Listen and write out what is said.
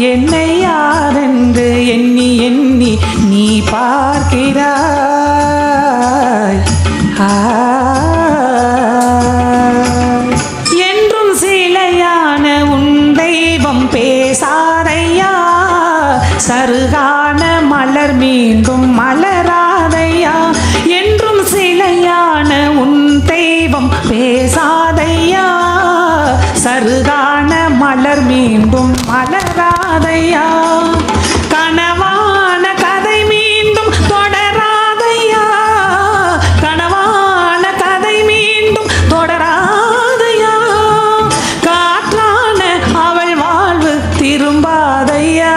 என்னை யாரென்று எண்ணி எண்ணி நீ பார்க்கிறாய். ஆ. என்றும் சிலையான உன் தெய்வம் பேசாதையா? சருகான மலர் மீண்டும் மலராதையா? என்றும் சிலையான உன் தெய்வம் பேசா காண மலர் மீண்டும் மலராதையா? கனவான கதை மீண்டும் தொடராதையா? கனவான கதை மீண்டும் தொடராதையா? காற்றான அவள் வாழ்வு திரும்பாதையா?